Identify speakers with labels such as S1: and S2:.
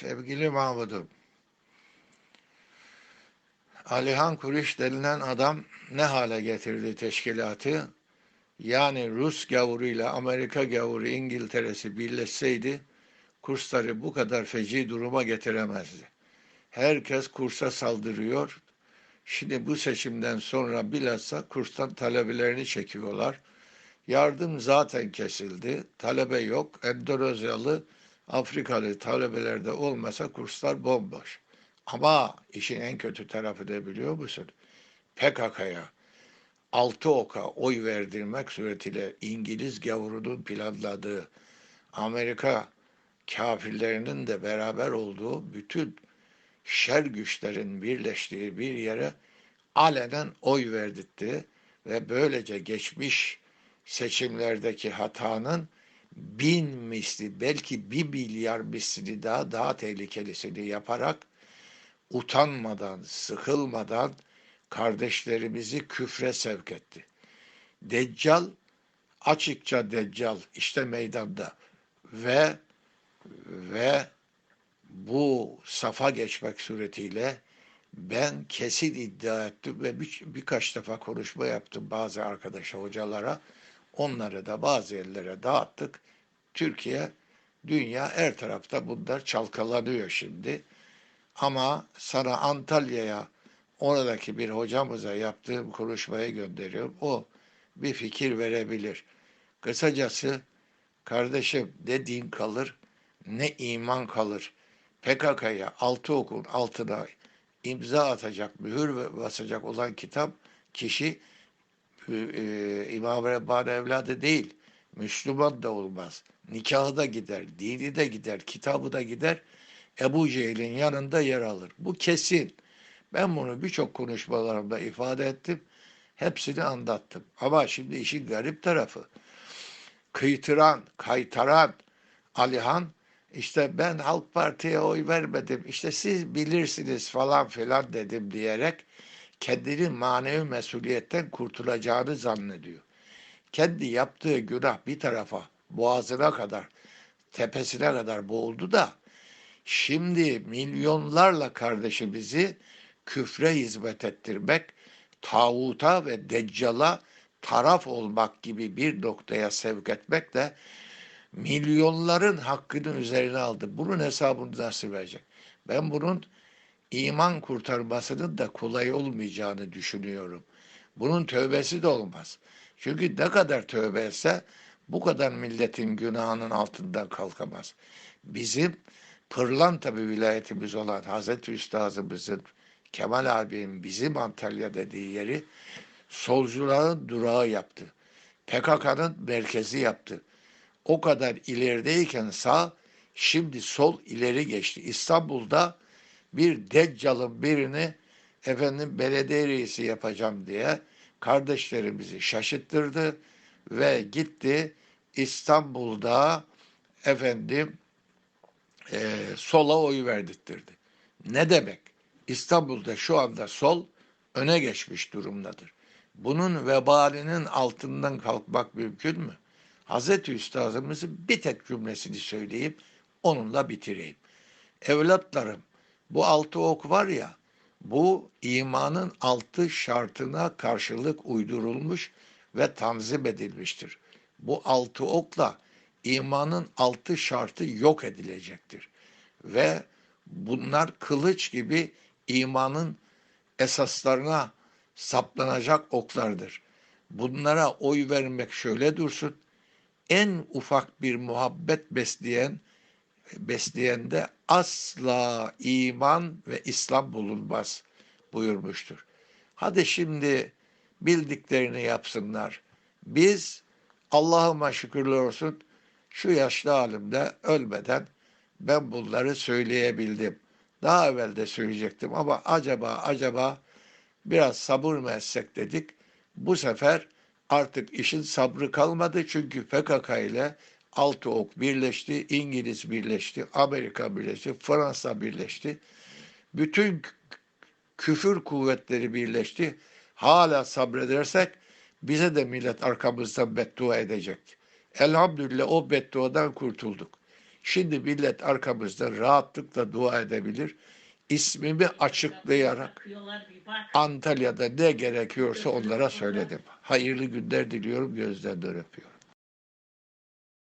S1: Sevgili Mahmud'um, Alihan Kuriş denilen adam ne hale getirdi teşkilatı? Yani Rus gavuruyla Amerika gavuru İngiltere'si birleşseydi kursları bu kadar feci duruma getiremezdi. Herkes kursa saldırıyor. Şimdi bu seçimden sonra bilhassa kurstan talebelerini çekiyorlar. Yardım zaten kesildi. Talebe yok. Endonezyalı, Afrikalı talebelerde olmasa kurslar bomboş. Ama işin en kötü tarafı da biliyor musun? PKK'ya altı oka oy verdirmek suretiyle İngiliz gavurunun planladığı Amerika kafirlerinin de beraber olduğu bütün şer güçlerin birleştiği bir yere alenen oy verdirtti ve böylece geçmiş seçimlerdeki hatanın bin misli belki bir milyar misli daha daha tehlikelisini yaparak utanmadan, sıkılmadan kardeşlerimizi küfre sevk etti. Deccal, açıkça Deccal işte meydanda ve ve bu safa geçmek suretiyle ben kesin iddia ettim ve bir, birkaç defa konuşma yaptım bazı arkadaşa, hocalara. Onları da bazı yerlere dağıttık. Türkiye, dünya her tarafta bunlar çalkalanıyor şimdi. Ama sana Antalya'ya oradaki bir hocamıza yaptığım konuşmaya gönderiyorum. O bir fikir verebilir. Kısacası kardeşim ne din kalır ne iman kalır. PKK'ya altı okun altına imza atacak, mühür basacak olan kitap kişi e, İmam Rabbani evladı değil. Müslüman da olmaz. Nikahı da gider, dini de gider, kitabı da gider. Ebu Cehil'in yanında yer alır. Bu kesin. Ben bunu birçok konuşmalarımda ifade ettim. Hepsini anlattım. Ama şimdi işin garip tarafı. Kıytıran, kaytaran Alihan işte ben Halk Parti'ye oy vermedim, işte siz bilirsiniz falan filan dedim diyerek kendini manevi mesuliyetten kurtulacağını zannediyor. Kendi yaptığı günah bir tarafa boğazına kadar, tepesine kadar boğuldu da şimdi milyonlarla kardeşimizi küfre hizmet ettirmek, tağuta ve deccala taraf olmak gibi bir noktaya sevk etmek de milyonların hakkını üzerine aldı. Bunun hesabını nasıl verecek? Ben bunun iman kurtarmasının da kolay olmayacağını düşünüyorum. Bunun tövbesi de olmaz. Çünkü ne kadar tövbe etse bu kadar milletin günahının altından kalkamaz. Bizim pırlanta bir vilayetimiz olan Hazreti Üstazımızın Kemal abinin bizim Antalya dediği yeri solcuların durağı yaptı. PKK'nın merkezi yaptı o kadar ilerideyken sağ şimdi sol ileri geçti. İstanbul'da bir deccalın birini efendim belediye reisi yapacağım diye kardeşlerimizi şaşıttırdı ve gitti İstanbul'da efendim e, sola oy verdirttirdi. Ne demek? İstanbul'da şu anda sol öne geçmiş durumdadır. Bunun vebalinin altından kalkmak mümkün mü? Hazreti Üstadımızın bir tek cümlesini söyleyeyim, onunla bitireyim. Evlatlarım, bu altı ok var ya, bu imanın altı şartına karşılık uydurulmuş ve tanzim edilmiştir. Bu altı okla imanın altı şartı yok edilecektir. Ve bunlar kılıç gibi imanın esaslarına saplanacak oklardır. Bunlara oy vermek şöyle dursun, en ufak bir muhabbet besleyen besleyende asla iman ve İslam bulunmaz buyurmuştur. Hadi şimdi bildiklerini yapsınlar. Biz Allah'ıma şükürler olsun şu yaşlı halimde ölmeden ben bunları söyleyebildim. Daha evvel de söyleyecektim ama acaba acaba biraz sabır mı etsek dedik. Bu sefer Artık işin sabrı kalmadı çünkü PKK ile Altı Ok birleşti, İngiliz birleşti, Amerika birleşti, Fransa birleşti. Bütün küfür kuvvetleri birleşti. Hala sabredersek bize de millet arkamızdan beddua edecek. Elhamdülillah o bedduadan kurtulduk. Şimdi millet arkamızda rahatlıkla dua edebilir. İsmimi açıklayarak. Antalya'da ne gerekiyorsa onlara söyledim. Hayırlı günler diliyorum, gözlerinden öpüyorum.